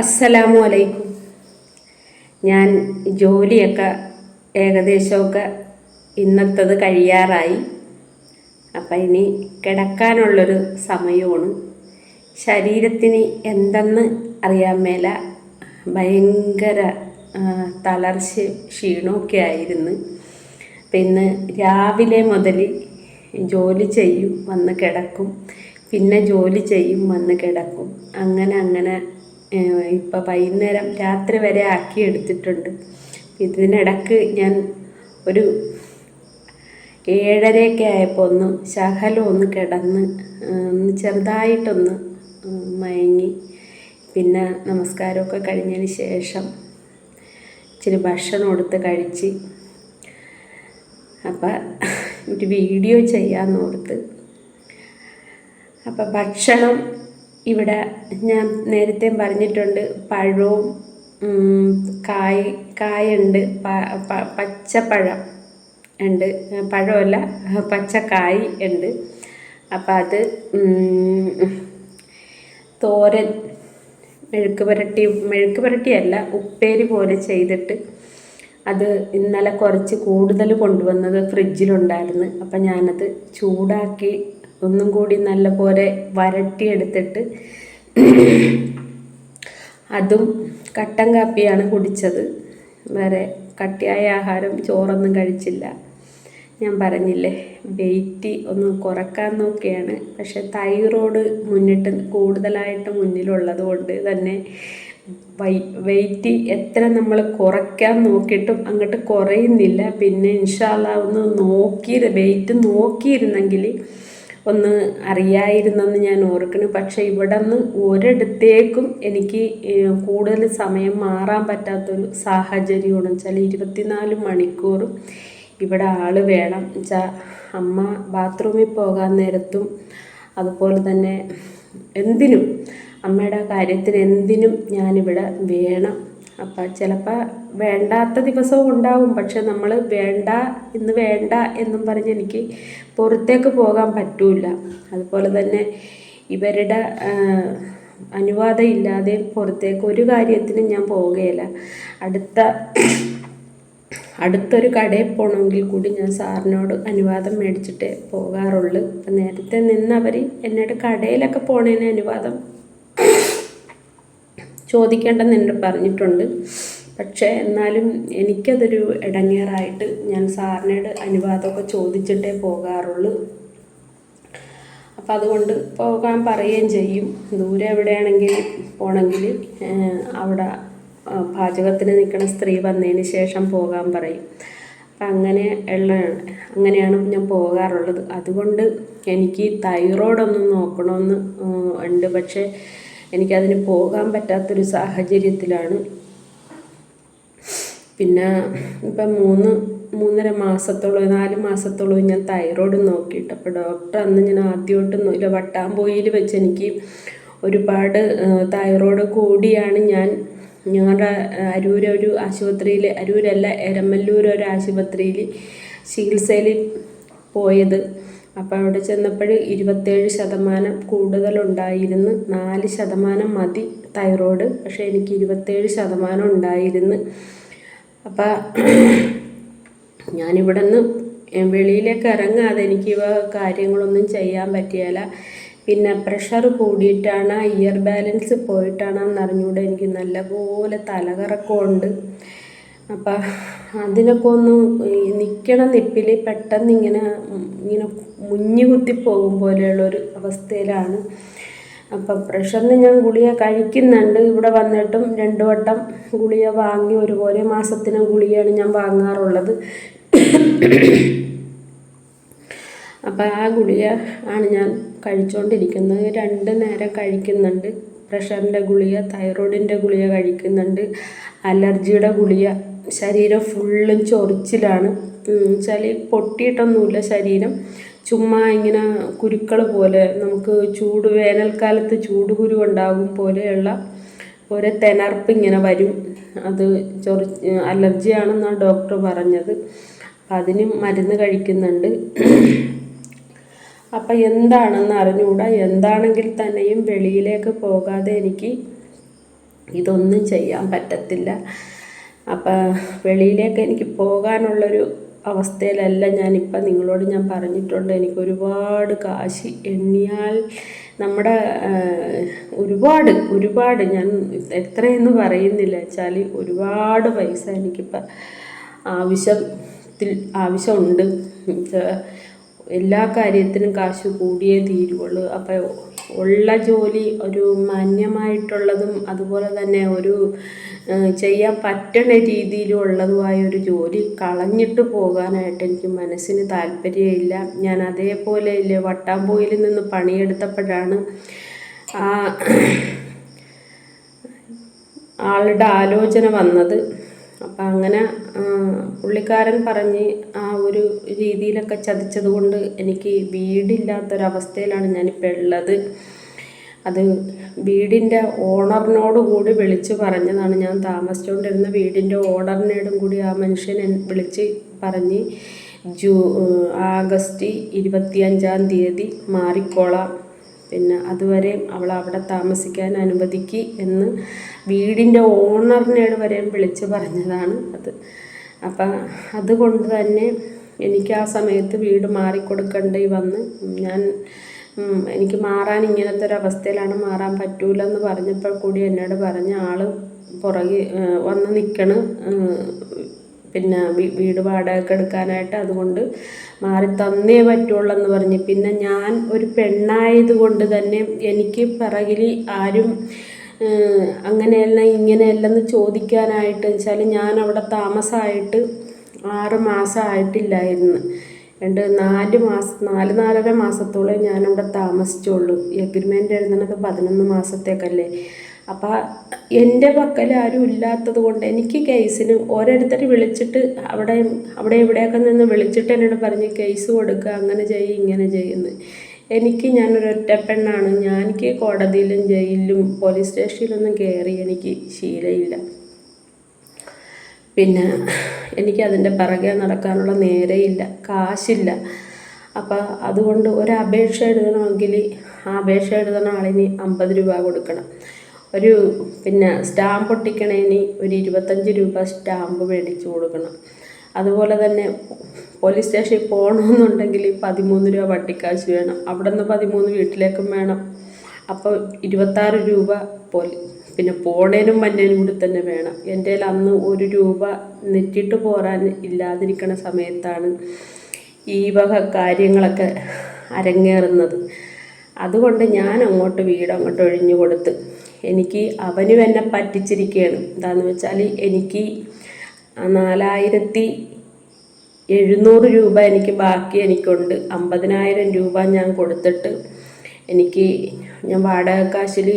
അസ്സലാമു അലൈക്കും ഞാൻ ജോലിയൊക്കെ ഏകദേശമൊക്കെ ഇന്നത്തത് കഴിയാറായി. അപ്പം ഇനി കിടക്കാനുള്ളൊരു സമയമാണ്. ശരീരത്തിന് എന്തെന്ന് അറിയാൻ മേല ഭയങ്കര തളർച്ച ക്ഷീണമൊക്കെ ആയിരുന്നു. പിന്നെ രാവിലെ മുതൽ ജോലി ചെയ്യും വന്ന് കിടക്കും. പിന്നെ ജോലി ചെയ്യും വന്ന് കിടക്കും. അങ്ങനെ അങ്ങനെ ഇപ്പം വൈകുന്നേരം രാത്രി വരെ ആക്കി എടുത്തിട്ടുണ്ട്. ഇതിനിടക്ക് ഞാൻ ഒരു ഏഴരയൊക്കെ ആയപ്പോൾ ഒന്ന് ശകലം ഒന്ന് കിടന്ന് ഒന്ന് ചെറുതായിട്ടൊന്ന് മയങ്ങി. പിന്നെ നമസ്കാരമൊക്കെ കഴിഞ്ഞതിന് ശേഷം ഇച്ചിരി ഭക്ഷണം എടുത്ത് കഴിച്ച് അപ്പം ഒരു വീഡിയോ ചെയ്യാമെന്നോർത്ത് അപ്പം ഭക്ഷണം ഇവിടെ ഞാൻ നേരത്തെ പറഞ്ഞിട്ടുണ്ട് പഴവും കായ് കായുണ്ട് പച്ചപ്പഴം ഉണ്ട്. പഴമല്ല പച്ചക്കായ് ഉണ്ട്. അപ്പം അത് തോരൻ മെഴുക്ക് പുരട്ടി മെഴുക്ക് പുരട്ടിയല്ല ഉപ്പേരി പോലെ ചെയ്തിട്ട് അത് ഇന്നലെ കുറച്ച് കൂടുതൽ കൊണ്ടുവന്നത് ഫ്രിഡ്ജിലുണ്ടായിരുന്നു. അപ്പം ഞാനത് ചൂടാക്കി ഒന്നും കൂടി നല്ല പോലെ വരട്ടിയെടുത്തിട്ട് അതും കട്ടൻ കാപ്പിയാണ് കുടിച്ചത്. വേറെ കട്ടിയായ ആഹാരം ചോറൊന്നും കഴിച്ചില്ല. ഞാൻ പറഞ്ഞില്ലേ വെയിറ്റ് ഒന്ന് കുറയ്ക്കാൻ നോക്കിയാണ്. പക്ഷെ തൈറോയ്ഡ് മുന്നിട്ട് കൂടുതലായിട്ട് മുന്നിലുള്ളത് കൊണ്ട് തന്നെ വെയിറ്റ് എത്ര നമ്മൾ കുറയ്ക്കാൻ നോക്കിയിട്ടും അങ്ങോട്ട് കുറയുന്നില്ല. പിന്നെ ഇൻഷാല്ല ഒന്ന് നോക്കി വെയിറ്റ് നോക്കിയിരുന്നെങ്കിൽ ഒന്ന് അറിയായിരുന്നെന്ന് ഞാൻ ഓർക്കുന്നു. പക്ഷേ ഇവിടെ നിന്ന് ഒരിടത്തേക്കും എനിക്ക് കൂടുതൽ സമയം മാറാൻ പറ്റാത്തൊരു സാഹചര്യമാണ്. വെച്ചാൽ ഇരുപത്തിനാല് മണിക്കൂറും ഇവിടെ ആൾ വേണം. വെച്ചാൽ അമ്മ ബാത്റൂമിൽ പോകാൻ നേരത്തും അതുപോലെ തന്നെ എന്തിനും അമ്മയുടെ കാര്യത്തിന് എന്തിനും ഞാനിവിടെ വേണം. അപ്പം ചിലപ്പോൾ വേണ്ടാത്ത ദിവസവും ഉണ്ടാവും. പക്ഷെ നമ്മൾ വേണ്ട ഇന്ന് വേണ്ട എന്നും പറഞ്ഞ് എനിക്ക് പുറത്തേക്ക് പോകാൻ പറ്റൂല അതുപോലെ തന്നെ ഇവരുടെ അനുവാദം ഇല്ലാതെ പുറത്തേക്ക് ഒരു കാര്യത്തിനും ഞാൻ പോവുകയില്ല. അടുത്ത അടുത്തൊരു കടയിൽ പോകണമെങ്കിൽ കൂടി ഞാൻ സാറിനോട് അനുവാദം മേടിച്ചിട്ട് പോകാറുള്ളൂ. അപ്പം നേരത്തെ അവർ എന്നോട് കടയിലൊക്കെ പോണതിന് അനുവാദം ചോദിക്കേണ്ടെന്ന് എന്നോട് പറഞ്ഞിട്ടുണ്ട്. പക്ഷേ എന്നാലും എനിക്കതൊരു ഇടങ്ങേറായിട്ട് ഞാൻ സാറിനോട് അനുവാദമൊക്കെ ചോദിച്ചിട്ടേ പോകാറുള്ളൂ. അപ്പോൾ അതുകൊണ്ട് പോകാൻ പറയുകയും ചെയ്യും. ദൂരെ എവിടെയാണെങ്കിൽ പോകണമെങ്കിൽ അവിടെ പാചകത്തിന് നിൽക്കുന്ന സ്ത്രീ വന്നതിന് ശേഷം പോകാൻ പറയും. അപ്പം അങ്ങനെ ഉള്ള അങ്ങനെയാണ് ഞാൻ പോകാറുള്ളത്. അതുകൊണ്ട് എനിക്ക് തൈറോയ്ഡ് ഒന്ന് നോക്കണമെന്ന് ഉണ്ട്. പക്ഷേ എനിക്കതിന് പോകാൻ പറ്റാത്തൊരു സാഹചര്യത്തിലാണ്. പിന്നെ ഇപ്പം മൂന്ന് മൂന്നര മാസത്തോളം നാല് മാസത്തോളം ഞാൻ തൈറോയ്ഡ് നോക്കിയിട്ട്. അപ്പോൾ ഡോക്ടർ അന്ന് ഞാൻ ആദ്യമായിട്ട് ഇല്ല വട്ടാമ്പോയിൽ വെച്ച് എനിക്ക് ഒരുപാട് തൈറോയ്ഡ് കൂടിയാണ് ഞാൻ. ഞങ്ങളുടെ അരൂർ ഒരു ആശുപത്രിയിൽ അരൂരല്ല എരമല്ലൂർ ഒരു ആശുപത്രിയിൽ ചികിത്സയിൽ പോയത്. അപ്പോൾ അവിടെ ചെന്നപ്പോൾ ഇരുപത്തേഴ് ശതമാനം കൂടുതലുണ്ടായിരുന്നു. നാല് ശതമാനം മതി തൈറോയ്ഡ്. പക്ഷേ എനിക്ക് ഇരുപത്തേഴ് ശതമാനം ഉണ്ടായിരുന്നു. അപ്പം ഞാനിവിടെ നിന്ന് വെളിയിലേക്ക് ഇറങ്ങാതെ എനിക്ക് ഇവ കാര്യങ്ങളൊന്നും ചെയ്യാൻ പറ്റിയല്ല. പിന്നെ പ്രഷർ കൂടിയിട്ടാണ് ഇയർ ബാലൻസ് പോയിട്ടാണെന്ന് അറിഞ്ഞുകൂടെ എനിക്ക് നല്ലപോലെ തലകറക്കമുണ്ട്. അപ്പം അതിനൊക്കെ ഒന്ന് നിൽക്കണ നിപ്പിൽ പെട്ടെന്ന് ഇങ്ങനെ ഇങ്ങനെ മുഞ്ഞു കുത്തി പോകും പോലെയുള്ളൊരു അവസ്ഥയിലാണ്. അപ്പം പ്രഷറിന് ഞാൻ ഗുളിക കഴിക്കുന്നുണ്ട്. ഇവിടെ വന്നിട്ടും രണ്ട് വട്ടം ഗുളിക വാങ്ങി ഒരുപോലെ മാസത്തിന് ഗുളികയാണ് ഞാൻ വാങ്ങാറുള്ളത്. അപ്പോൾ ആ ഗുളിക ആണ് ഞാൻ കഴിച്ചുകൊണ്ടിരിക്കുന്നത് രണ്ട് നേരം കഴിക്കുന്നുണ്ട്. പ്രഷറിന്റെ ഗുളിക തൈറോയിഡിന്റെ ഗുളിക കഴിക്കുന്നുണ്ട്. അലർജിയുടെ ഗുളിക ശരീരം ഫുള്ളും ചൊറിച്ചിലാണ്. വെച്ചാൽ പൊട്ടിയിട്ടൊന്നുമില്ല ശരീരം. ചുമ്മാ ഇങ്ങനെ കുരുക്കൾ പോലെ നമുക്ക് ചൂട് വേനൽക്കാലത്ത് ചൂടുകുരു ഉണ്ടാകും പോലെയുള്ള ഒരു തിണർപ്പ് ഇങ്ങനെ വരും. അത് ചൊറി അലർജിയാണെന്നാണ് ഡോക്ടർ പറഞ്ഞത്. അപ്പം അതിന് മരുന്ന് കഴിക്കുന്നുണ്ട്. അപ്പം എന്താണെന്ന് അറിഞ്ഞുകൂടാ. എന്താണെങ്കിൽ തന്നെയും വെളിയിലേക്ക് പോകാതെ എനിക്ക് ഇതൊന്നും ചെയ്യാൻ പറ്റത്തില്ല. അപ്പം വെളിയിലേക്ക് എനിക്ക് പോകാനുള്ളൊരു അവസ്ഥയിലല്ല ഞാനിപ്പം നിങ്ങളോട് ഞാൻ പറഞ്ഞിട്ടുണ്ട്. എനിക്ക് ഒരുപാട് കാശ് എണ്ണിയാൽ നമ്മുടെ ഒരുപാട് ഒരുപാട് ഞാൻ എത്രയെന്ന് പറയുന്നില്ല. വെച്ചാൽ ഒരുപാട് പൈസ എനിക്കിപ്പം ആവശ്യത്തിൽ ആവശ്യമുണ്ട്. എല്ലാ കാര്യത്തിനും കാശ് കൂടിയേ തീരുവുള്ളൂ. അപ്പോൾ ഉള്ള ജോലി ഒരു മാന്യമായിട്ടുള്ളതും അതുപോലെ തന്നെ ഒരു ചെയ്യാൻ പറ്റുന്ന രീതിയിലുള്ളതുമായ ഒരു ജോലി കളഞ്ഞിട്ട് പോകാനായിട്ട് എനിക്ക് മനസ്സിന് താല്പര്യമില്ല. ഞാൻ അതേപോലെ ഇല്ലേ വട്ടാമ്പൂയിൽ നിന്ന് പണിയെടുത്തപ്പോഴാണ് ആളുടെ ആലോചന വന്നത്. അപ്പം അങ്ങനെ പുള്ളിക്കാരൻ പറഞ്ഞ് ആ ഒരു രീതിയിലൊക്കെ ചതിച്ചത് കൊണ്ട് എനിക്ക് വീടില്ലാത്തൊരവസ്ഥയിലാണ് ഞാനിപ്പോൾ ഉള്ളത് അത് വീടിന്റെ ഓണറിനോട് കൂടി വിളിച്ച് പറഞ്ഞതാണ്. ഞാൻ താമസിച്ചുകൊണ്ടിരുന്ന വീടിന്റെ ഓണറിനോടും കൂടി ആ മനുഷ്യൻ വിളിച്ച് പറഞ്ഞ് ജൂ ആഗസ്റ്റ് ഇരുപത്തിയഞ്ചാം തീയതി മാറിക്കോളാം. പിന്നെ അതുവരെ അവൾ അവിടെ താമസിക്കാൻ അനുവദിക്കി എന്ന് വീടിന്റെ ഓണറിനോട് വരെയും വിളിച്ച് പറഞ്ഞതാണ് അത്. അപ്പം അതുകൊണ്ട് തന്നെ എനിക്ക് ആ സമയത്ത് വീട് മാറിക്കൊടുക്കേണ്ടി വന്ന് ഞാൻ എനിക്ക് മാറാൻ ഇങ്ങനത്തെ ഒരു അവസ്ഥയിലാണ് മാറാൻ പറ്റൂലെന്ന് പറഞ്ഞപ്പോൾ കൂടി എന്നോട് പറഞ്ഞ ആൾ പുറകെ വന്ന് നിൽക്കണ് പിന്നെ വീട് വാടകയ്ക്ക് എടുക്കാനായിട്ട് അതുകൊണ്ട് മാറി തന്നേ പറ്റുള്ളൂ എന്ന് പറഞ്ഞ്. പിന്നെ ഞാൻ ഒരു പെണ്ണായതുകൊണ്ട് തന്നെ എനിക്ക് പിറകിൽ ആരും അങ്ങനെയല്ല ഇങ്ങനെയല്ലെന്ന് ചോദിക്കാനായിട്ട് വെച്ചാൽ ഞാൻ അവിടെ താമസമായിട്ട് ആറ് മാസമായിട്ടില്ലായിരുന്നു രണ്ട് നാല് മാസം നാല് നാലര മാസത്തോളം ഞാനവിടെ താമസിച്ചുള്ളൂ. എഗ്രിമെന്റ് എഴുതണത് പതിനൊന്ന് മാസത്തേക്കല്ലേ. അപ്പം എന്റെ പക്കൽ ആരും ഇല്ലാത്തത് കൊണ്ട് എനിക്ക് കേസിന് ഓരോരുത്തർ വിളിച്ചിട്ട് അവിടെ അവിടെ ഇവിടെയൊക്കെ നിന്ന് വിളിച്ചിട്ട് എന്നോട് പറഞ്ഞ് കേസ് കൊടുക്കുക അങ്ങനെ ചെയ്യും ഇങ്ങനെ ചെയ്യുന്നു എനിക്ക് ഞാനൊരു ഒറ്റപ്പെണ്ണാണ് ഞാൻ എനിക്ക് കോടതിയിലും ജയിലിലും പോലീസ് സ്റ്റേഷനിലൊന്നും കയറി എനിക്ക് ശീലയില്ല. പിന്നെ എനിക്ക് അതിന്റെ പിറകെ നടക്കാനുള്ള നേരെയില്ല കാശില്ല. അപ്പോൾ അതുകൊണ്ട് ഒരു അപേക്ഷ എഴുതണമെങ്കിൽ ആ അപേക്ഷ എഴുതണ ആളിന് അമ്പത് രൂപ കൊടുക്കണം. ഒരു പിന്നെ സ്റ്റാമ്പ് ഒട്ടിക്കണേന് ഒരു ഇരുപത്തഞ്ച് രൂപ സ്റ്റാമ്പ് മേടിച്ച് കൊടുക്കണം. അതുപോലെ തന്നെ പോലീസ് സ്റ്റേഷനിൽ പോകണമെന്നുണ്ടെങ്കിൽ പതിമൂന്ന് രൂപ വട്ടിക്കാശ് വേണം. അവിടെ നിന്ന് പതിമൂന്ന് വീട്ടിലേക്കും വേണം. അപ്പോൾ ഇരുപത്താറ് രൂപ പോലീ പിന്നെ പോണേനും മഞ്ഞേനും കൂടി തന്നെ വേണം. എന്റെ അന്ന് ഒരു രൂപ നെറ്റിട്ട് പോരാൻ ഇല്ലാതിരിക്കണ സമയത്താണ് ഈ വക കാര്യങ്ങളൊക്കെ അരങ്ങേറുന്നത്. അതുകൊണ്ട് ഞാൻ അങ്ങോട്ട് വീട് അങ്ങോട്ട് ഒഴിഞ്ഞു കൊടുത്ത് എനിക്ക് അവനും എന്നെ പറ്റിച്ചിരിക്കുകയാണ് എന്താണെന്ന് വെച്ചാൽ എനിക്ക് നാലായിരത്തി എഴുന്നൂറ് രൂപ എനിക്ക് ബാക്കി എനിക്കുണ്ട്. അമ്പതിനായിരം രൂപ ഞാൻ കൊടുത്തിട്ട് എനിക്ക് ഞാൻ വാടകക്കാശിൽ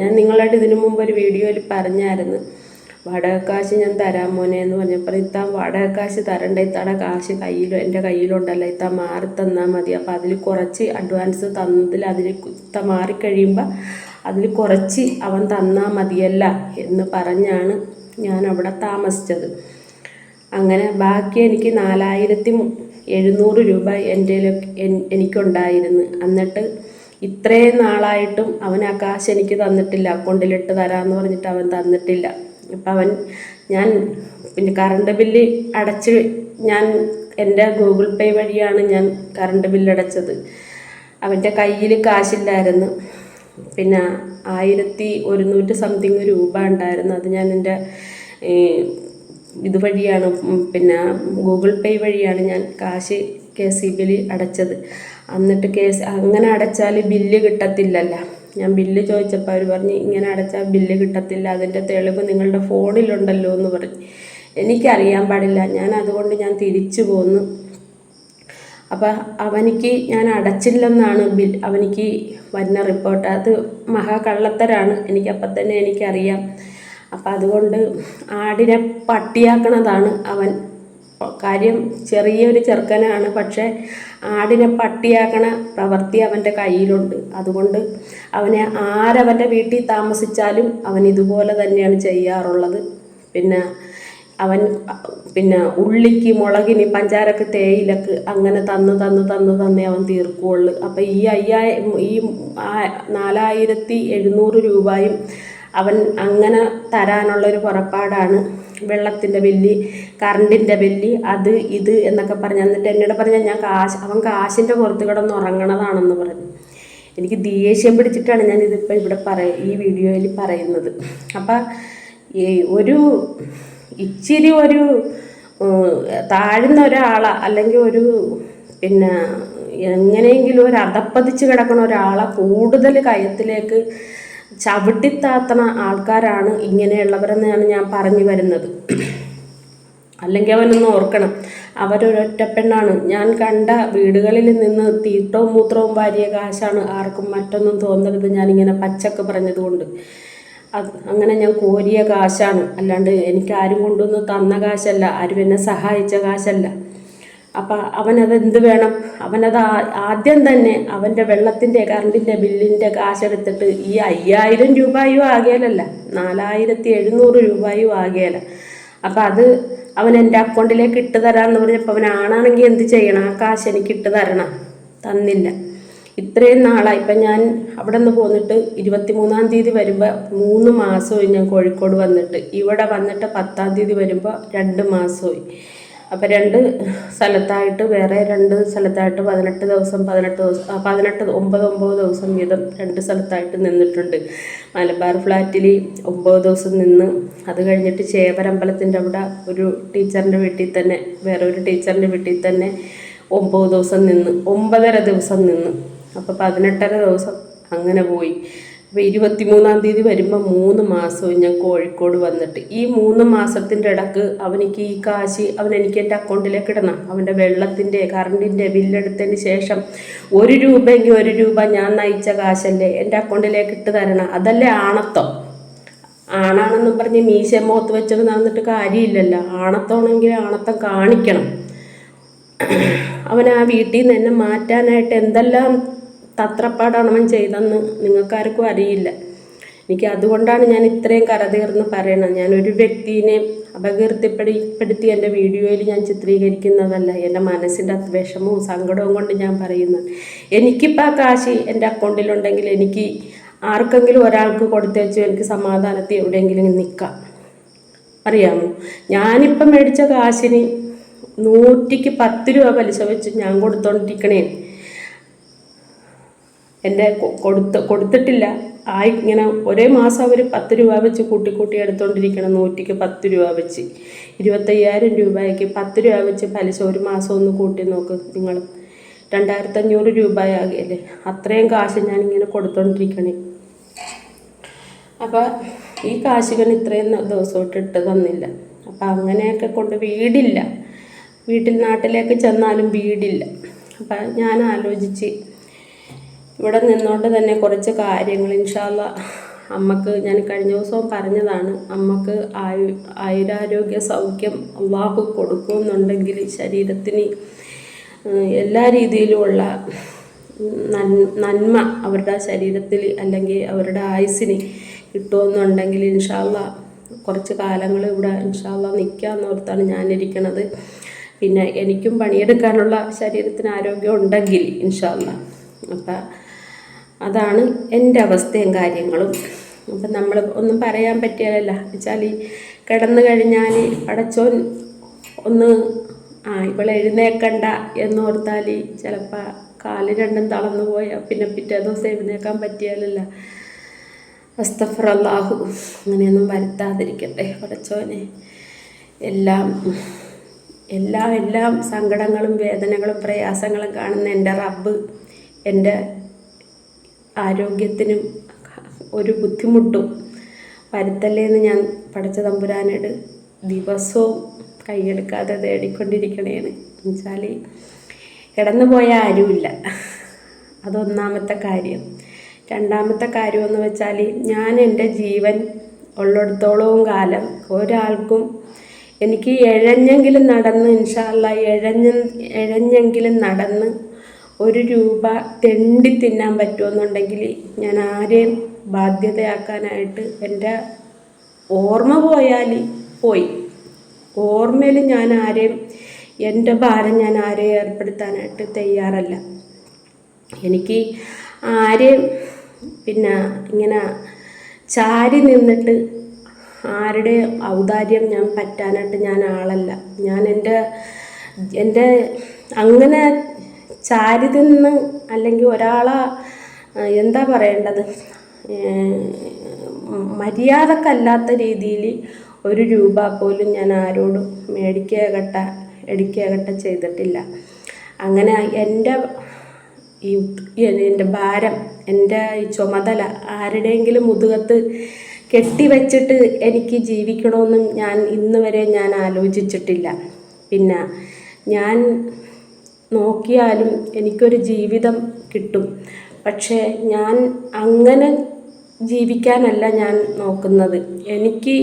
ഞാൻ നിങ്ങളായിട്ട് ഇതിനു മുമ്പ് ഒരു വീഡിയോയിൽ പറഞ്ഞായിരുന്നു. വാടകക്കാശ് ഞാൻ തരാൻ മോനെ എന്ന് പറഞ്ഞപ്പോൾ ഇത്താ വാടകക്കാശ് കാശ് തരണ്ട. ഇത്താടെ കാശ് കയ്യിൽ എന്റെ കയ്യിലുണ്ടല്ലോ. ഇത്താ മാറി തന്നാൽ മതി. അപ്പോൾ അതിൽ കുറച്ച് അഡ്വാൻസ് തന്നതിൽ അതിൽ ഇത്ത മാറിക്കഴിയുമ്പോൾ അതിൽ കുറച്ച് അവൻ തന്നാൽ മതിയല്ല എന്ന് പറഞ്ഞാണ് ഞാൻ അവിടെ താമസിച്ചത്. അങ്ങനെ ബാക്കി എനിക്ക് നാലായിരത്തി എഴുന്നൂറ് രൂപ എന്റെ എനിക്കുണ്ടായിരുന്നു. എന്നിട്ട് ഇത്രയും നാളായിട്ടും അവൻ ആ കാശ് എനിക്ക് തന്നിട്ടില്ല. അക്കൗണ്ടിലിട്ട് തരാമെന്ന് പറഞ്ഞിട്ട് അവൻ തന്നിട്ടില്ല. അപ്പം അവൻ ഞാൻ പിന്നെ കറണ്ട് ബില്ല് അടച്ച് ഞാൻ എന്റെ ഗൂഗിൾ പേ വഴിയാണ് ഞാൻ കറണ്ട് ബില്ല് അടച്ചത്. അവന്റെ കയ്യിൽ കാശില്ലായിരുന്നു. പിന്നെ ആയിരത്തി ഒരുന്നൂറ്റി സംതിങ് രൂപ ഉണ്ടായിരുന്നു. അത് ഞാൻ എന്റെ ഇതുവഴിയാണ് പിന്നെ ഗൂഗിൾ പേ വഴിയാണ് ഞാൻ കാശ് കെ സി ബിയിൽ അടച്ചത്. എന്നിട്ട് കെ അങ്ങനെ അടച്ചാൽ ബില്ല് കിട്ടത്തില്ലല്ലോ. ഞാൻ ബില്ല് ചോദിച്ചപ്പോൾ അവർ പറഞ്ഞ് ഇങ്ങനെ അടച്ചാൽ ബില്ല് കിട്ടത്തില്ല അതിന്റെ തെളിവ് നിങ്ങളുടെ ഫോണിലുണ്ടല്ലോ എന്ന് പറഞ്ഞു. എനിക്കറിയാൻ പാടില്ല. ഞാൻ അതുകൊണ്ട് ഞാൻ തിരിച്ചു പോന്നു. അപ്പം അവനിക്ക് ഞാൻ അടച്ചില്ലെന്നാണ് ബിൽ. അവനിക്ക് വരുന്ന റിപ്പോർട്ട് അത് മഹാകള്ളത്തരാണ്. എനിക്കപ്പം തന്നെ എനിക്കറിയാം. അപ്പം അതുകൊണ്ട് ആടിനെ പട്ടിയാക്കണതാണ് അവൻ. കാര്യം ചെറിയൊരു ചെറുക്കനാണ്. പക്ഷേ ആടിനെ പട്ടിയാക്കണ പ്രവൃത്തി അവന്റെ കയ്യിലുണ്ട്. അതുകൊണ്ട് അവനെ ആരവന്റെ വീട്ടിൽ താമസിച്ചാലും അവൻ ഇതുപോലെ തന്നെയാണ് ചെയ്യാറുള്ളത്. പിന്നെ അവൻ പിന്നെ ഉള്ളിക്ക് മുളകിന് പഞ്ചാരക്ക് തേയിലക്ക് അങ്ങനെ തന്ന് തന്ന് തന്ന് തന്നേ അവൻ തീർക്കുകയുള്ളു അപ്പം ഈ അയ്യായി ഈ നാലായിരത്തി എഴുന്നൂറ് രൂപയും അവൻ അങ്ങനെ തരാനുള്ളൊരു പുറപ്പാടാണ്. വെള്ളത്തിന്റെ ബില്ല് കറണ്ടിന്റെ ബില്ല് അത് ഇത് എന്നൊക്കെ പറഞ്ഞ് എന്നിട്ട് എന്നോട് പറഞ്ഞാൽ ഞാൻ കാശ് അവൻ കാശിന്റെ പുറത്ത് കിടന്ന് ഉറങ്ങണതാണെന്ന് പറഞ്ഞു. എനിക്ക് ദേഷ്യം പിടിച്ചിട്ടാണ് ഞാൻ ഇതിപ്പോൾ ഇവിടെ പറയ ഈ വീഡിയോയിൽ പറയുന്നത്. അപ്പം ഒരു ഇച്ചിരി ഒരു താഴ്ന്ന ഒരാളെ അല്ലെങ്കിൽ ഒരു പിന്നെ എങ്ങനെയെങ്കിലും ഒരു അധപ്പതിച്ച് കിടക്കുന്ന ഒരാളെ കൂടുതൽ കയത്തിലേക്ക് ചവിട്ടിത്താത്തണ ആൾക്കാരാണ് ഇങ്ങനെയുള്ളവരെന്നാണ് ഞാൻ പറഞ്ഞു വരുന്നത്. അല്ലെങ്കിൽ അവനൊന്ന് ഓർക്കണം അവരൊരൊറ്റ പെണ്ണാണ്. ഞാൻ കണ്ട വീടുകളിൽ നിന്ന് തീട്ടവും മൂത്രവും വാരിയ കാശാണ് ആർക്കും മറ്റൊന്നും തോന്നരുത്. ഞാനിങ്ങനെ പച്ചക്ക് പറഞ്ഞതുകൊണ്ട്. അങ്ങനെ ഞാൻ കോരിയ കാശാണ്. അല്ലാണ്ട് എനിക്ക് ആരും കൊണ്ടുവന്ന് തന്ന കാശല്ല. ആരും എന്നെ സഹായിച്ച കാശല്ല. അപ്പം അവനത് എന്ത് വേണം? അവനത് ആദ്യം തന്നെ അവന്റെ വെള്ളത്തിന്റെ കറണ്ടിന്റെ ബില്ലിന്റെ കാശെടുത്തിട്ട് ഈ അയ്യായിരം രൂപയും ആകേലല്ല. നാലായിരത്തി എഴുന്നൂറ് രൂപയും ആകേല. അപ്പം അത് അവൻ എന്റെ അക്കൗണ്ടിലേക്ക് ഇട്ട് തരാമെന്ന് പറഞ്ഞപ്പോൾ അവൻ ആണാണെങ്കിൽ എന്ത് ചെയ്യണം? ആ കാശ് എനിക്ക് ഇട്ട് തരണം. തന്നില്ല. ഇത്രയും നാളായി. ഇപ്പം ഞാൻ അവിടെ നിന്ന് പോന്നിട്ട് ഇരുപത്തി മൂന്നാം തീയതി വരുമ്പോൾ മൂന്ന് മാസമായി ഞാൻ കോഴിക്കോട് വന്നിട്ട്. ഇവിടെ വന്നിട്ട് പത്താം തീയതി വരുമ്പോൾ രണ്ട് മാസമായി. അപ്പം രണ്ട് സ്ഥലത്തായിട്ട് വേറെ രണ്ട് സ്ഥലത്തായിട്ട് പതിനെട്ട് ദിവസം പതിനെട്ട് ദിവസം പതിനെട്ട് ഒമ്പത് ഒമ്പത് ദിവസം വീതം രണ്ട് സ്ഥലത്തായിട്ട് നിന്നിട്ടുണ്ട്. മലബാർ ഫ്ലാറ്റിൽ ഒമ്പത് ദിവസം നിന്ന്. അത് കഴിഞ്ഞിട്ട് ചേവരമ്പലത്തിന്റെ അവിടെ ഒരു ടീച്ചറിന്റെ വീട്ടിൽ തന്നെ വേറെ ഒരു ടീച്ചറിന്റെ വീട്ടിൽ തന്നെ ഒമ്പത് ദിവസം നിന്ന് ഒമ്പതര ദിവസം നിന്ന്. അപ്പോൾ പതിനെട്ടര ദിവസം അങ്ങനെ പോയി. അപ്പോൾ ഇരുപത്തി മൂന്നാം തീയതി വരുമ്പോൾ മൂന്ന് മാസവും ഞാൻ കോഴിക്കോട് വന്നിട്ട്. ഈ മൂന്ന് മാസത്തിന്റെ ഇടയ്ക്ക് അവനിക്ക് ഈ കാശ് അവൻ എനിക്ക് എന്റെ അക്കൗണ്ടിലേക്ക് ഇടണം. അവന്റെ വെള്ളത്തിന്റെ കറണ്ടിന്റെ ബില്ലെടുത്തതിന് ശേഷം ഒരു രൂപയെങ്കിൽ ഒരു രൂപ ഞാൻ നയിച്ച കാശല്ലേ എന്റെ അക്കൗണ്ടിലേക്ക് ഇട്ട് തരണം. അതല്ലേ ആണത്തം. ആണാണെന്നും പറഞ്ഞ് മീശ മുഖത്ത് വെച്ചത് നടന്നിട്ട് കാര്യമില്ലല്ലോ. ആണത്തോണെങ്കിൽ ആണത്തം കാണിക്കണം. അവൻ ആ വീട്ടിൽ നിന്ന് എന്നെ മാറ്റാനായിട്ട് എന്തെല്ലാം തത്രപ്പാടാണ് ചെയ്തെന്ന് നിങ്ങൾക്കാർക്കും അറിയില്ല. എനിക്ക് അതുകൊണ്ടാണ് ഞാൻ ഇത്രയും കരതീർന്ന് പറയണത്. ഞാനൊരു വ്യക്തിനെ അപകീർത്തിപ്പെടുത്തി എന്റെ വീഡിയോയിൽ ഞാൻ ചിത്രീകരിക്കുന്നതല്ല എന്റെ മനസ്സിന്റെ വിഷമവും സങ്കടവും കൊണ്ട് ഞാൻ പറയുന്നത്. എനിക്കിപ്പോൾ ആ കാശ് എന്റെ അക്കൗണ്ടിലുണ്ടെങ്കിൽ എനിക്ക് ആർക്കെങ്കിലും ഒരാൾക്ക് കൊടുത്തേച്ചു എനിക്ക് സമാധാനത്തിൽ എവിടെയെങ്കിലും നിൽക്കാം. അറിയാമോ? ഞാനിപ്പം മേടിച്ച കാശിന് നൂറ്റിക്ക് പത്ത് രൂപ പലിശ വെച്ച് ഞാൻ കൊടുത്തോണ്ടിരിക്കണേ. എന്റെ കൊടുത്ത് കൊടുത്തിട്ടില്ല. ആയി ഇങ്ങനെ ഒരേ മാസം അവർ പത്ത് രൂപ വെച്ച് കൂട്ടി കൂട്ടി എടുത്തുകൊണ്ടിരിക്കണം നൂറ്റിക്ക് പത്ത് രൂപ വെച്ച്. ഇരുപത്തയ്യായിരം രൂപയ്ക്ക് പത്ത് രൂപ വെച്ച് പലിശ ഒരു മാസം ഒന്ന് കൂട്ടി നോക്ക് നിങ്ങൾ. രണ്ടായിരത്തഞ്ഞൂറ് രൂപയാകില്ലേ? അത്രയും കാശ് ഞാനിങ്ങനെ കൊടുത്തോണ്ടിരിക്കണേ. അപ്പോൾ ഈ കാശുകൾ ഇത്രയും ദിവസമായിട്ട് ഇട്ട് തന്നില്ല. അപ്പോൾ അങ്ങനെയൊക്കെ കൊണ്ട് വീടില്ല. വീട്ടിൽ നാട്ടിലേക്ക് ചെന്നാലും വീടില്ല. അപ്പം ഞാൻ ആലോചിച്ച് ഇവിടെ നിന്നുകൊണ്ട് തന്നെ കുറച്ച് കാര്യങ്ങൾ. ഇൻഷാല്ല അമ്മയ്ക്ക് ഞാൻ കഴിഞ്ഞ ദിവസവും പറഞ്ഞതാണ് അമ്മയ്ക്ക് ആയു ആയുരാരോഗ്യ സൗഖ്യം അള്ളാഹു കൊടുക്കുമെന്നുണ്ടെങ്കിൽ ശരീരത്തിന് എല്ലാ രീതിയിലുമുള്ള നന്മ അവരുടെ ശരീരത്തിൽ അല്ലെങ്കിൽ അവരുടെ ആയുസ്സിന് കിട്ടുമെന്നുണ്ടെങ്കിൽ ഇൻഷാല്ല കുറച്ച് കാലങ്ങൾ ഇവിടെ ഇൻഷാല്ല നിൽക്കാമെന്നോർത്താണ് ഞാനിരിക്കണത്. പിന്നെ എനിക്കും പണിയെടുക്കാനുള്ള ശരീരത്തിന് ആരോഗ്യം ഉണ്ടെങ്കിൽ ഇൻഷാല്ല അപ്പം അതാണ് എന്റെ അവസ്ഥയും കാര്യങ്ങളും. അപ്പം നമ്മൾ ഒന്നും പറയാൻ പറ്റിയാലല്ല. വെച്ചാൽ ഈ കിടന്നു കഴിഞ്ഞാൽ പടച്ചോൻ ഒന്ന് ആ ഇവളെ എഴുന്നേക്കണ്ട എന്നോർത്താൽ ചിലപ്പോൾ കാൽ രണ്ടും തളർന്നു പോയാൽ പിന്നെ പിറ്റേ ദിവസം എഴുന്നേക്കാൻ പറ്റിയാലല്ല. അസ്തഫറല്ലാഹു. അങ്ങനെയൊന്നും വരുത്താതിരിക്കട്ടെ അടച്ചോനെ എല്ലാം എല്ലാം എല്ലാം സങ്കടങ്ങളും വേദനകളും പ്രയാസങ്ങളും കാണുന്ന എന്റെ റബ്ബ് എന്റെ ആരോഗ്യത്തിനും ഒരു ബുദ്ധിമുട്ടും വരുത്തല്ലേ എന്ന് ഞാൻ പഠിച്ച തമ്പുരാനോട് ദിവസവും കൈയെടുക്കാതെ തേടിക്കൊണ്ടിരിക്കണേന്ന്. എന്നുവെച്ചാൽ കിടന്നു പോയ ആരുമില്ല. അതൊന്നാമത്തെ കാര്യം. രണ്ടാമത്തെ കാര്യമെന്ന് വെച്ചാൽ ഞാൻ എന്റെ ജീവൻ ഉള്ളിടത്തോളവും കാലം ഒരാൾക്കും എനിക്ക് എഴഞ്ഞെങ്കിലും നടന്ന് ഇൻഷാല്ല എഴഞ്ഞ എഴഞ്ഞെങ്കിലും നടന്ന് ഒരു രൂപ തെണ്ടി തിന്നാൻ പറ്റുമെന്നുണ്ടെങ്കിൽ ഞാൻ ആരെയും ബാധ്യതയാക്കാനായിട്ട് എന്റെ ഓർമ്മ പോയാൽ പോയി. ഓർമ്മയിൽ ഞാൻ ആരെയും എന്റെ ഭാരം ഞാൻ ആരെയും ഏർപ്പെടുത്താനായിട്ട് തയ്യാറല്ല. എനിക്ക് ആരെയും പിന്നെ ഇങ്ങനെ ചാരി നിന്നിട്ട് ആരുടെ ഔദാര്യം ഞാൻ പറ്റാനായിട്ട് ഞാൻ ആളല്ല. ഞാൻ എന്റെ എന്റെ അങ്ങനെ ചാരി നിന്ന് അല്ലെങ്കിൽ ഒരാളെ എന്താ പറയേണ്ടത്? മര്യാദക്കല്ലാത്ത രീതിയിൽ ഒരു രൂപ പോലും ഞാൻ ആരോടും മേടിക്കുകകട്ട എടുക്കുകകട്ട ചെയ്തിട്ടില്ല. അങ്ങനെ എന്റെ ഈ എന്റെ ഭാരം എന്റെ ഈ ചുമതല ആരുടെയെങ്കിലും മുതുകത്ത് കെട്ടിവെച്ചിട്ട് എനിക്ക് ജീവിക്കണമെന്നും ഞാൻ ഇന്ന് വരെ ഞാൻ ആലോചിച്ചിട്ടില്ല. പിന്നെ ഞാൻ നോക്കിയാലും എനിക്കൊരു ജീവിതം കിട്ടും. പക്ഷേ ഞാൻ അങ്ങനെ ജീവിക്കാനല്ല ഞാൻ നോക്കുന്നത്. എനിക്ക്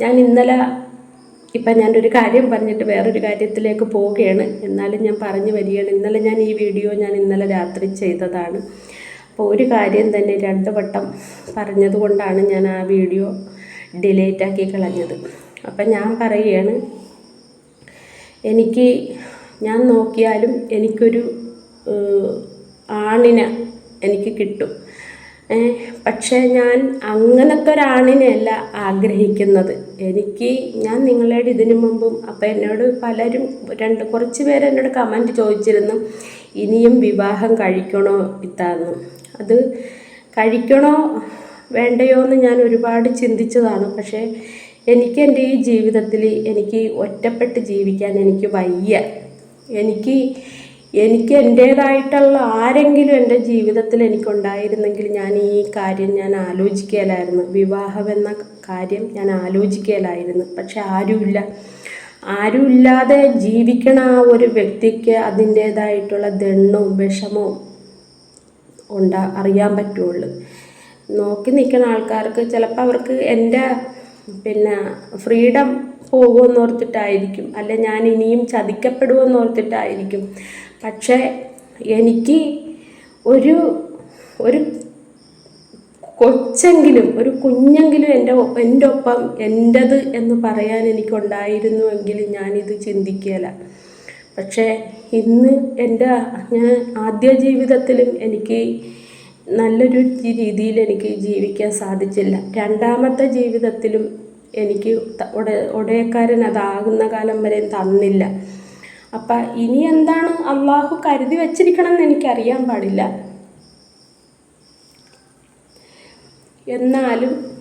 ഞാൻ ഇന്നലെ ഇപ്പം ഞാനൊരു കാര്യം പറഞ്ഞിട്ട് വേറൊരു കാര്യത്തിലേക്ക് പോവുകയാണ്. എന്നാലും ഞാൻ പറഞ്ഞു വരികയാണ്. ഇന്നലെ ഞാൻ ഈ വീഡിയോ ഞാൻ ഇന്നലെ രാത്രി ചെയ്തതാണ്. അപ്പോൾ ഒരു കാര്യം തന്നെ രണ്ട് വട്ടം പറഞ്ഞതുകൊണ്ടാണ് ഞാൻ ആ വീഡിയോ ഡിലേറ്റാക്കി കളഞ്ഞത്. അപ്പം ഞാൻ പറയുകയാണ് എനിക്ക് ഞാൻ നോക്കിയാലും എനിക്കൊരു ആണിനെ എനിക്ക് കിട്ടും. പക്ഷേ ഞാൻ അങ്ങനത്തെ ഒരാണിനെയല്ല ആഗ്രഹിക്കുന്നത്. എനിക്ക് ഞാൻ നിങ്ങളുടെ ഇതിനു മുമ്പും അപ്പം എന്നോട് പലരും രണ്ട് കുറച്ച് പേര് എന്നോട് കമന്റ് ചോദിച്ചിരുന്നു ഇനിയും വിവാഹം കഴിക്കണോ ഇത്താന്ന്? അത് കഴിക്കണോ വേണ്ടയോ എന്ന് ഞാൻ ഒരുപാട് ചിന്തിച്ചതാണ്. പക്ഷേ എനിക്ക് എന്റെ ഈ ജീവിതത്തിൽ എനിക്ക് ഒറ്റപ്പെട്ട് ജീവിക്കാൻ എനിക്ക് വയ്യ. എനിക്ക് എനിക്ക് എന്റേതായിട്ടുള്ള ആരെങ്കിലും എന്റെ ജീവിതത്തിൽ എനിക്കുണ്ടായിരുന്നെങ്കിൽ ഞാൻ ഈ കാര്യം ഞാൻ ആലോചിക്കലായിരുന്നു. വിവാഹമെന്ന കാര്യം ഞാൻ ആലോചിക്കലായിരുന്നു. പക്ഷെ ആരുമില്ല. ആരുമില്ലാതെ ജീവിക്കണ ആ ഒരു വ്യക്തിക്ക് അതിന്റേതായിട്ടുള്ള ദണ്ണവും വിഷമവും ഉണ്ടാ അറിയാൻ പറ്റുള്ളൂ. നോക്കി നിൽക്കുന്ന ആൾക്കാർക്ക് ചിലപ്പോൾ അവർക്ക് എന്റെ പിന്നെ ഫ്രീഡം പോകുമെന്ന് അല്ലെ അല്ല ഞാൻ ഇനിയും ചതിക്കപ്പെടുമെന്നോർത്തിട്ടായിരിക്കും പക്ഷേ എനിക്ക് ഒരു ഒരു കൊച്ചെങ്കിലും ഒരു കുഞ്ഞെങ്കിലും എന്റെ എന്റെ ഒപ്പം എന്റത് എന്ന് പറയാൻ എനിക്കുണ്ടായിരുന്നുവെങ്കിൽ ഞാനിത് ചിന്തിക്കുകയില്ല പക്ഷേ ഇന്ന് എന്റെ ഞാൻ ആദ്യ ജീവിതത്തിലും എനിക്ക് നല്ലൊരു രീതിയിൽ എനിക്ക് ജീവിക്കാൻ സാധിച്ചില്ല. രണ്ടാമത്തെ ജീവിതത്തിലും എനിക്ക് ഒട ഒടയക്കാരൻ അതാകുന്ന കാലം വരെ തന്നില്ല. അപ്പം ഇനി എന്താണ് അള്ളാഹു കരുതി വച്ചിരിക്കണം എന്ന് എനിക്കറിയാൻ പാടില്ല. എന്നാലും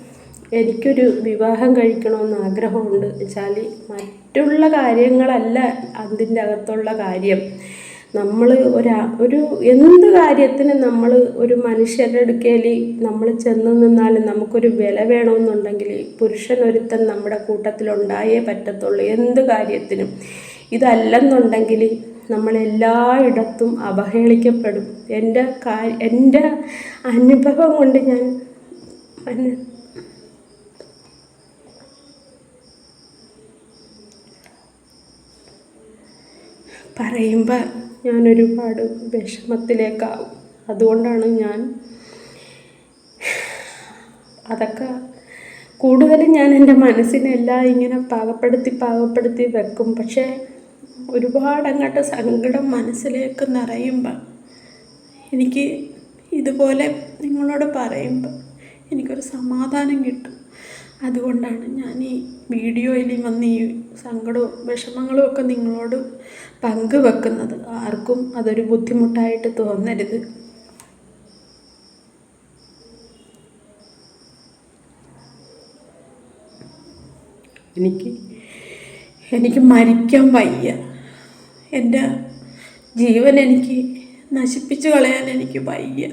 എനിക്കൊരു വിവാഹം കഴിക്കണമെന്ന് ആഗ്രഹമുണ്ട്. വെച്ചാൽ മറ്റുള്ള കാര്യങ്ങളല്ല അതിന്റെ അകത്തുള്ള കാര്യം. നമ്മൾ ഒരാ ഒരു എന്ത് കാര്യത്തിന് നമ്മൾ ഒരു മനുഷ്യരുടെ അടുക്കേലി നമ്മൾ ചെന്ന് നിന്നാൽ നമുക്കൊരു വില വേണമെന്നുണ്ടെങ്കിൽ പുരുഷൻ ഒരുത്തൻ നമ്മുടെ കൂട്ടത്തിലുണ്ടായേ പറ്റത്തുള്ളൂ. എന്ത് കാര്യത്തിനും. ഇതല്ലെന്നുണ്ടെങ്കിൽ നമ്മളെല്ലായിടത്തും അവഹേളിക്കപ്പെടും. എന്റെ കാ എന്റെ അനുഭവം കൊണ്ട് ഞാൻ പറയുമ്പോൾ ഞാൻ ഒരുപാട് വിഷമത്തിലേക്കാവും. അതുകൊണ്ടാണ് ഞാൻ അതൊക്കെ കൂടുതലും ഞാൻ എന്റെ മനസ്സിനെല്ലാം ഇങ്ങനെ പാകപ്പെടുത്തി പാകപ്പെടുത്തി വെക്കും. പക്ഷേ ഒരുപാട് അങ്ങോട്ട് സങ്കടം മനസ്സിലേക്ക് നിറയുമ്പോൾ എനിക്ക് ഇതുപോലെ നിങ്ങളോട് പറയുമ്പോൾ എനിക്കൊരു സമാധാനം കിട്ടും. അതുകൊണ്ടാണ് ഞാൻ ഈ വീഡിയോയിൽ വന്ന് ഈ സങ്കടവും വിഷമങ്ങളും ഒക്കെ നിങ്ങളോട് പങ്കുവെക്കുന്നത്. ആർക്കും അതൊരു ബുദ്ധിമുട്ടായിട്ട് തോന്നരുത്. എനിക്ക് എനിക്ക് മരിക്കാൻ വയ്യ. എന്റെ ജീവൻ എനിക്ക് നശിപ്പിച്ചു കളയാൻ എനിക്ക് വയ്യ.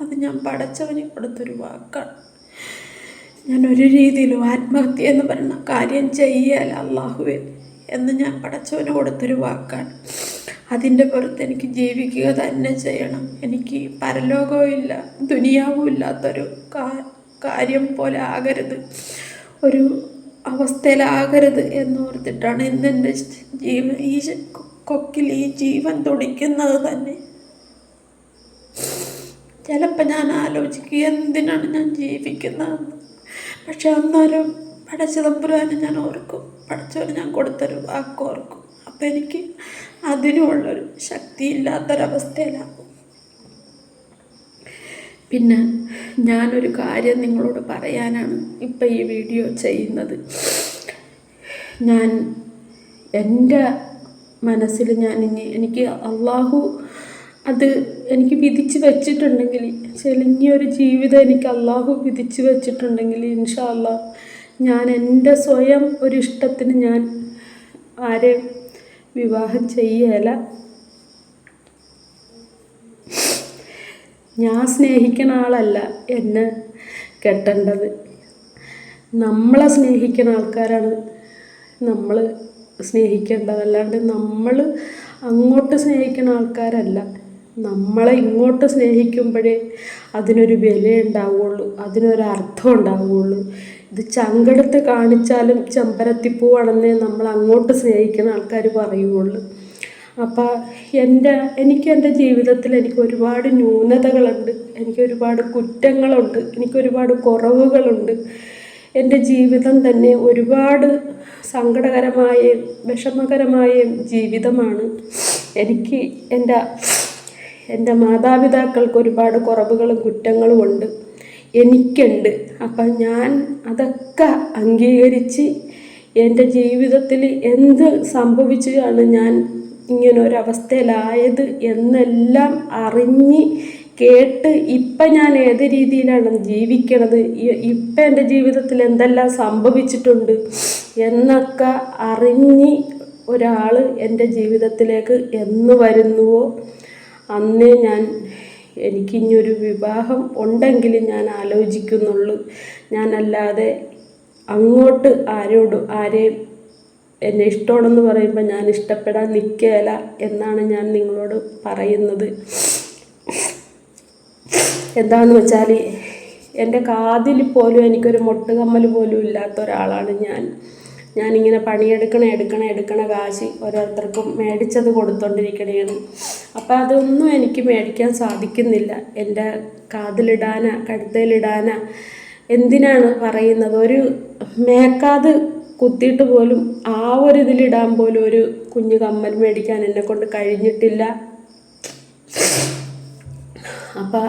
അത് ഞാൻ പടച്ചവന് കൊടുത്തൊരു വാക്കാണ്. ഞാൻ ഒരു രീതിയിലും ആത്മഹത്യ എന്ന് പറയുന്ന കാര്യം ചെയ്യല അള്ളാഹുവിൻ എന്ന് ഞാൻ പടച്ചവന് കൊടുത്തൊരു വാക്കാണ്. അതിന്റെ പുറത്ത് എനിക്ക് ജീവിക്കുക തന്നെ ചെയ്യണം. എനിക്ക് പരലോകവും ഇല്ല ദുനിയാവും ഇല്ലാത്തൊരു കാര്യം പോലെ ആകരുത്. ഒരു അവസ്ഥയിലാകരുത് എന്നോർത്തിട്ടാണ് ഇന്ന് എന്റെ ജീവൻ ഈ കൊക്കിൽ ഈ ജീവൻ തുടിക്കുന്നത് തന്നെ. ചിലപ്പോൾ ഞാൻ ആലോചിക്കുക എന്തിനാണ് ഞാൻ ജീവിക്കുന്നതെന്ന്. പക്ഷെ അന്നേരം പടച്ച ഞാൻ ഓർക്കും. പടച്ചവന് ഞാൻ കൊടുത്തൊരു വാക്ക് ഓർക്കും. അപ്പം എനിക്ക് അതിനുള്ളൊരു ശക്തി ഇല്ലാത്തൊരവസ്ഥയിലാകും പിന്നെ ഞാനൊരു കാര്യം നിങ്ങളോട് പറയാനാണ് ഇപ്പം ഈ വീഡിയോ ചെയ്യുന്നത്. ഞാൻ എന്റെ മനസ്സിൽ ഞാൻ ഇനി എനിക്ക് അള്ളാഹു അത് എനിക്ക് വിധിച്ച് വെച്ചിട്ടുണ്ടെങ്കിൽ ചെലിഞ്ഞൊരു ജീവിതം എനിക്ക് അള്ളാഹു വിധിച്ച് വെച്ചിട്ടുണ്ടെങ്കിൽ ഇൻഷാ ഞാൻ എന്റെ സ്വയം ഒരു ഇഷ്ടത്തിന് ഞാൻ ആരെയും വിവാഹം ചെയ്യല. ഞാൻ സ്നേഹിക്കുന്ന ആളല്ല എന്നെ കെട്ടേണ്ടത്. നമ്മളെ സ്നേഹിക്കുന്ന ആൾക്കാരാണ് നമ്മൾ സ്നേഹിക്കേണ്ടത്. അല്ലാണ്ട് നമ്മൾ അങ്ങോട്ട് സ്നേഹിക്കുന്ന ആൾക്കാരല്ല. നമ്മളെ ഇങ്ങോട്ട് സ്നേഹിക്കുമ്പോഴേ അതിനൊരു വില ഉണ്ടാവുള്ളൂ അതിനൊരു അർത്ഥം ഉണ്ടാവുള്ളൂ. ഇത് ചങ്കെടുത്ത് കാണിച്ചാലും ചെമ്പരത്തിപ്പൂവാണെന്നേ നമ്മൾ അങ്ങോട്ട് സ്നേഹിക്കുന്ന ആൾക്കാർ പറയുള്ളൂ. അപ്പോൾ എന്റെ എനിക്ക് എന്റെ ജീവിതത്തിൽ എനിക്ക് ഒരുപാട് ന്യൂനതകളുണ്ട് എനിക്ക് ഒരുപാട് കുറ്റങ്ങളുണ്ട് എനിക്ക് ഒരുപാട് കുറവുകളുണ്ട്. എന്റെ ജീവിതം തന്നെ ഒരുപാട് സങ്കടകരമായ വിഷമകരമായ ജീവിതമാണ്. എനിക്ക് എന്റെ എന്റെ മാതാപിതാക്കൾക്ക് ഒരുപാട് കുറവുകളും കുറ്റങ്ങളും ഉണ്ട്. എനിക്കുണ്ട്. അപ്പം ഞാൻ അതൊക്കെ അംഗീകരിച്ച് എന്റെ ജീവിതത്തിൽ എന്ത് സംഭവിച്ചാണ് ഞാൻ ഇങ്ങനെ ഒരവസ്ഥയിലായത് എന്നെല്ലാം അറിഞ്ഞ് കേട്ട് ഇപ്പം ഞാൻ ഏത് രീതിയിലാണ് ജീവിക്കണത്? ഇപ്പം എന്റെ ജീവിതത്തിൽ എന്തെല്ലാം സംഭവിച്ചിട്ടുണ്ട് എന്നൊക്കെ അറിഞ്ഞ് ഒരാൾ എന്റെ ജീവിതത്തിലേക്ക് എന്ന് വരുന്നുവോ? അന്നേ ഞാൻ എനിക്കിഞ്ഞൊരു വിവാഹം ഉണ്ടെങ്കിൽ ഞാൻ ആലോചിക്കുന്നുള്ളൂ. ഞാനല്ലാതെ അങ്ങോട്ട് ആരോടും ആരെയും എന്നെ ഇഷ്ടമാണെന്ന് പറയുമ്പോൾ ഞാൻ ഇഷ്ടപ്പെടാൻ നിൽക്കുകയില്ല എന്നാണ് ഞാൻ നിങ്ങളോട് പറയുന്നത്. എന്താണെന്ന് വെച്ചാൽ എന്റെ കാതിൽ പോലും എനിക്കൊരു മൊട്ടുകമ്മൽ പോലും ഇല്ലാത്ത ഒരാളാണ് ഞാൻ. ഞാനിങ്ങനെ പണിയെടുക്കണ എടുക്കണ എടുക്കണ കാശ് ഓരോരുത്തർക്കും മേടിച്ചത് കൊടുത്തോണ്ടിരിക്കണേണ് അപ്പം അതൊന്നും എനിക്ക് മേടിക്കാൻ സാധിക്കുന്നില്ല. എന്റെ കാതിലിടാന കഴുത്തേലിടാന. എന്തിനാണ് പറയുന്നത്? ഒരു മേക്കാത് കുത്തിയിട്ട് പോലും ആ ഒരു ഇതിലിടാൻ പോലും ഒരു കുഞ്ഞു കമ്മൽ മേടിക്കാൻ എന്നെ കൊണ്ട് കഴിഞ്ഞിട്ടില്ല. അപ്പം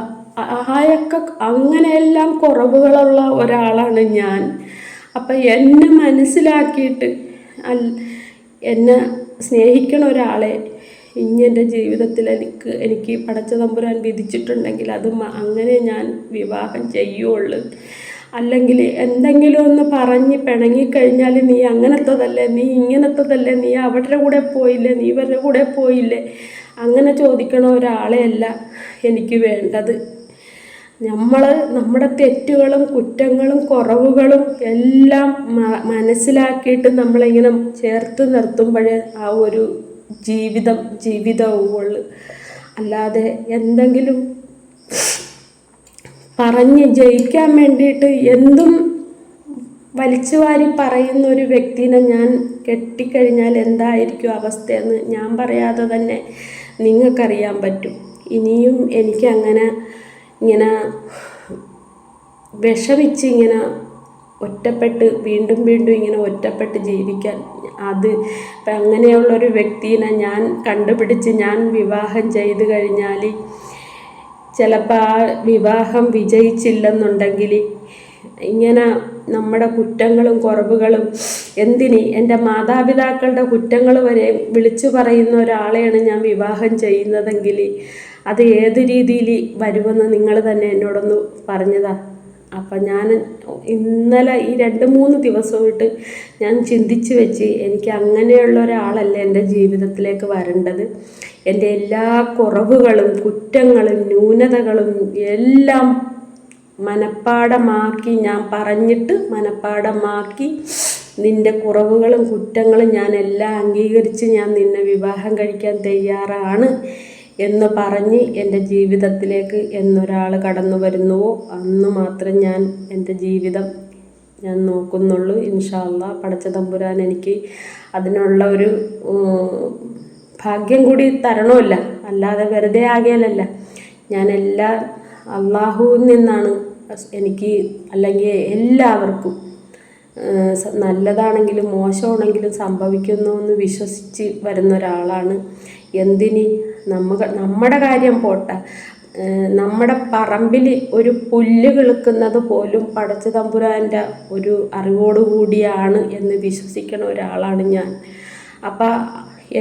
ആയൊക്കെ അങ്ങനെയെല്ലാം കുറവുകളുള്ള ഒരാളാണ് ഞാൻ. അപ്പം എന്നെ മനസ്സിലാക്കിയിട്ട് അൽ എന്നെ സ്നേഹിക്കണ ഒരാളെ ഇനി എന്റെ ജീവിതത്തിൽ എനിക്ക് എനിക്ക് പടച്ച തമ്പുരാൻ വിധിച്ചിട്ടുണ്ടെങ്കിൽ അത് അങ്ങനെ ഞാൻ വിവാഹം ചെയ്യുള്ളൂ. അല്ലെങ്കിൽ എന്തെങ്കിലും ഒന്ന് പറഞ്ഞ് പിണങ്ങിക്കഴിഞ്ഞാൽ നീ അങ്ങനത്തതല്ലേ നീ ഇങ്ങനത്തതല്ലേ നീ അവരുടെ കൂടെ പോയില്ലേ നീ ഇവരുടെ കൂടെ പോയില്ലേ? അങ്ങനെ ചോദിക്കണ ഒരാളെയല്ല എനിക്ക് വേണ്ടത്. നമ്മൾ നമ്മുടെ തെറ്റുകളും കുറ്റങ്ങളും കുറവുകളും എല്ലാം മനസ്സിലാക്കിയിട്ട് നമ്മളിങ്ങനെ ചേർത്ത് നിർത്തുമ്പോഴേ ആ ഒരു ജീവിതം ജീവിതവുള്ളൂ. അല്ലാതെ എന്തെങ്കിലും പറഞ്ഞ് ജയിക്കാൻ വേണ്ടിയിട്ട് എന്തും വലിച്ചു വാരി പറയുന്ന ഒരു വ്യക്തിനെ ഞാൻ കെട്ടിക്കഴിഞ്ഞാൽ എന്തായിരിക്കും അവസ്ഥയെന്ന് ഞാൻ പറയാതെ തന്നെ നിങ്ങൾക്കറിയാൻ പറ്റും. ഇനിയും എനിക്കങ്ങനെ ഇങ്ങനെ വിഷമിച്ച് ഇങ്ങനെ ഒറ്റപ്പെട്ട് വീണ്ടും വീണ്ടും ഇങ്ങനെ ഒറ്റപ്പെട്ട് ജീവിക്കാൻ അത് അങ്ങനെയുള്ളൊരു വ്യക്തിനെ ഞാൻ കണ്ടുപിടിച്ച് ഞാൻ വിവാഹം ചെയ്ത് കഴിഞ്ഞാൽ ചിലപ്പോൾ ആ വിവാഹം വിജയിച്ചില്ലെന്നുണ്ടെങ്കിൽ ഇങ്ങനെ നമ്മുടെ കുറ്റങ്ങളും കുറവുകളും എന്തിനി എന്റെ മാതാപിതാക്കളുടെ കുറ്റങ്ങൾ വരെ വിളിച്ചു പറയുന്ന ഒരാളെയാണ് ഞാൻ വിവാഹം ചെയ്യുന്നതെങ്കിൽ അത് ഏത് രീതിയിൽ വരുമെന്ന് നിങ്ങൾ തന്നെ എന്നോടൊന്ന് പറഞ്ഞതാ. അപ്പം ഞാൻ ഇന്നലെ ഈ രണ്ട് മൂന്ന് ദിവസമായിട്ട് ഞാൻ ചിന്തിച്ച് വെച്ച് എനിക്ക് അങ്ങനെയുള്ള ഒരാളല്ല എന്റെ ജീവിതത്തിലേക്ക് വരേണ്ടത്. എന്റെ എല്ലാ കുറവുകളും കുറ്റങ്ങളും ന്യൂനതകളും എല്ലാം മനപ്പാടമാക്കി ഞാൻ പറഞ്ഞിട്ട് മനപ്പാടമാക്കി നിന്റെ കുറവുകളും കുറ്റങ്ങളും ഞാൻ എല്ലാം അംഗീകരിച്ച് ഞാൻ നിന്നെ വിവാഹം കഴിക്കാൻ തയ്യാറാണ്. എന്ന് പറഞ്ഞ് എന്റെ ജീവിതത്തിലേക്ക് എന്നൊരാൾ കടന്നു വരുന്നുവോ? അന്ന് മാത്രം ഞാൻ എന്റെ ജീവിതം ഞാൻ നോക്കുന്നുള്ളൂ. ഇൻഷാല്ല പടച്ച തമ്പുരാൻ എനിക്ക് അതിനുള്ള ഒരു ഭാഗ്യം കൂടി തരണമല്ല. അല്ലാതെ വെറുതെ ആകിയാലല്ല ഞാൻ എല്ലാ അള്ളാഹുവിൽ നിന്നാണ് എനിക്ക് അല്ലെങ്കിൽ എല്ലാവർക്കും നല്ലതാണെങ്കിലും മോശമാണെങ്കിലും സംഭവിക്കുന്നു എന്ന് വിശ്വസിച്ച് വരുന്ന ഒരാളാണ്. എന്തിന് നമ്മ നമ്മുടെ കാര്യം പോട്ടെ. നമ്മുടെ പറമ്പിൽ ഒരു പുല്ല് കിളുക്കുന്നത് പോലും പടച്ചു തമ്പുരാന്റെ ഒരു അറിവോടുകൂടിയാണ് എന്ന് വിശ്വസിക്കുന്ന ഒരാളാണ് ഞാൻ. അപ്പം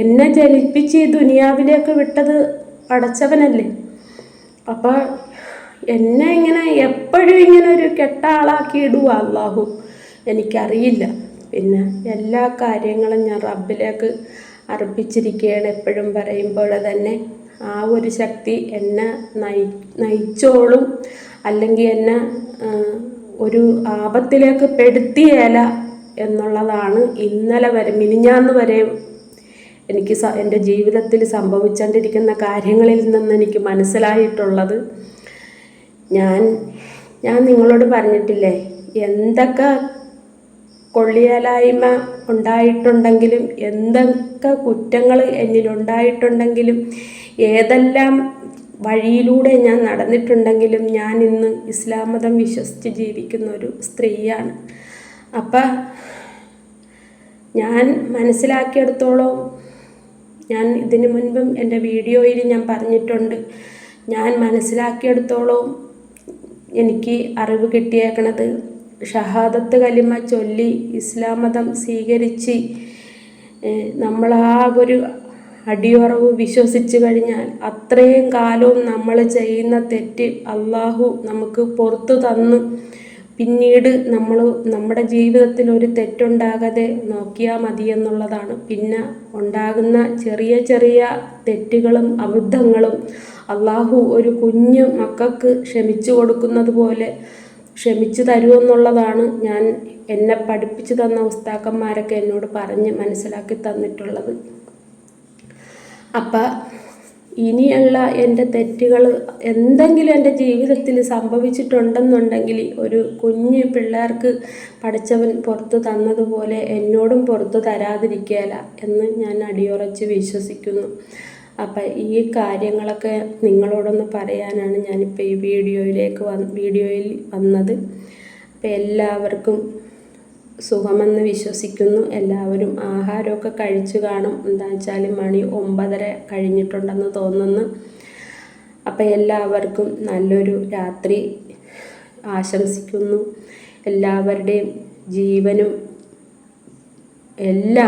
എന്നെ ജനിപ്പിച്ച് ഈ ദുനിയാവിലേക്ക് വിട്ടത് പടച്ചവനല്ലേ? അപ്പോൾ എന്നെ ഇങ്ങനെ എപ്പോഴും ഇങ്ങനെ ഒരു കെട്ട ആളാക്കി ഇടുക അള്ളാഹു എനിക്കറിയില്ല. പിന്നെ എല്ലാ കാര്യങ്ങളും ഞാൻ റബ്ബിലേക്ക് അർപ്പിച്ചിരിക്കുകയാണ്. എപ്പോഴും പറയുമ്പോൾ തന്നെ ആ ഒരു ശക്തി എന്നെ നയി നയിച്ചോളും. അല്ലെങ്കിൽ എന്നെ ഒരു ആപത്തിലേക്ക് പെടുത്തിയേല എന്നുള്ളതാണ് ഇന്നലെ വരെ മിനിഞ്ഞാന്ന് വരെ എനിക്ക് എന്റെ ജീവിതത്തിൽ സംഭവിച്ചുകൊണ്ടിരിക്കുന്ന കാര്യങ്ങളിൽ നിന്ന് എനിക്ക് മനസ്സിലായിട്ടുള്ളത്. ഞാൻ ഞാൻ നിങ്ങളോട് പറഞ്ഞിട്ടില്ലേ എന്തൊക്കെ കൊള്ളിയാലായ്മ ഉണ്ടായിട്ടുണ്ടെങ്കിലും എന്തൊക്കെ കുറ്റങ്ങൾ എന്നിലുണ്ടായിട്ടുണ്ടെങ്കിലും ഏതെല്ലാം വഴിയിലൂടെ ഞാൻ നടന്നിട്ടുണ്ടെങ്കിലും ഞാൻ ഇന്ന് ഇസ്ലാം മതം വിശ്വസിച്ച് ജീവിക്കുന്ന ഒരു സ്ത്രീയാണ്. അപ്പം ഞാൻ മനസ്സിലാക്കിയെടുത്തോളം ഞാൻ ഇതിനു മുൻപും എന്റെ വീഡിയോയിൽ ഞാൻ പറഞ്ഞിട്ടുണ്ട്. ഞാൻ മനസ്സിലാക്കിയെടുത്തോളം എനിക്ക് അറിവ് കിട്ടിയേക്കണത്. ഷഹാദത്ത് കലിമ ചൊല്ലി ഇസ്ലാം മതം സ്വീകരിച്ച് നമ്മൾ ആ ഒരു അടിയുറവ് വിശ്വസിച്ച് കഴിഞ്ഞാൽ അത്രയും കാലവും നമ്മൾ ചെയ്യുന്ന തെറ്റ് അള്ളാഹു നമുക്ക് പുറത്തു തന്നു. പിന്നീട് നമ്മൾ നമ്മുടെ ജീവിതത്തിൽ ഒരു തെറ്റുണ്ടാകാതെ നോക്കിയാൽ മതി എന്നുള്ളതാണ്. പിന്നെ ഉണ്ടാകുന്ന ചെറിയ ചെറിയ തെറ്റുകളും അബദ്ധങ്ങളും അള്ളാഹു ഒരു കുഞ്ഞു മക്കൾക്ക് ക്ഷമിച്ചു കൊടുക്കുന്നത് പോലെ ക്ഷമിച്ചു തരൂ എന്നുള്ളതാണ് ഞാൻ എന്നെ പഠിപ്പിച്ചു തന്ന ഉസ്താക്കന്മാരൊക്കെ എന്നോട് പറഞ്ഞ് മനസ്സിലാക്കി തന്നിട്ടുള്ളത്. അപ്പം ഇനിയുള്ള എന്റെ തെറ്റുകൾ എന്തെങ്കിലും എന്റെ ജീവിതത്തിൽ സംഭവിച്ചിട്ടുണ്ടെന്നുണ്ടെങ്കിൽ ഒരു കുഞ്ഞ് പിള്ളേർക്ക് പഠിച്ചവൻ പുറത്ത് തന്നതുപോലെ എന്നോടും പുറത്ത് തരാതിരിക്കുകയില്ല എന്ന് ഞാൻ അടിയുറച്ച് വിശ്വസിക്കുന്നു. അപ്പം ഈ കാര്യങ്ങളൊക്കെ നിങ്ങളോടൊന്ന് പറയാനാണ് ഞാനിപ്പോൾ ഈ വീഡിയോയിലേക്ക് വന്ന് വീഡിയോയിൽ വന്നത്. അപ്പം എല്ലാവർക്കും സുഖമെന്ന് വിശ്വസിക്കുന്നു. എല്ലാവരും ആഹാരമൊക്കെ കഴിച്ചു കാണും. എന്താ വെച്ചാൽ മണി ഒമ്പതര കഴിഞ്ഞിട്ടുണ്ടെന്ന് തോന്നുന്നു. അപ്പം എല്ലാവർക്കും നല്ലൊരു രാത്രി ആശംസിക്കുന്നു. എല്ലാവരുടെയും ജീവനും എല്ലാ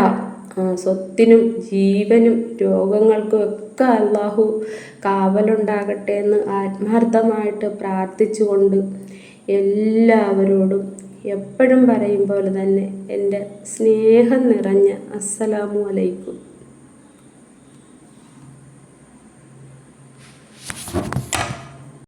സ്വത്തിനും ജീവനും രോഗങ്ങൾക്കും ഒക്കെ അള്ളാഹു കാവലുണ്ടാകട്ടെ എന്ന് ആത്മാർത്ഥമായിട്ട് പ്രാർത്ഥിച്ചുകൊണ്ട് എല്ലാവരോടും എപ്പോഴും പറയും പോലെ തന്നെ എന്റെ സ്നേഹം നിറഞ്ഞ അസ്സലാമു അലൈക്കും.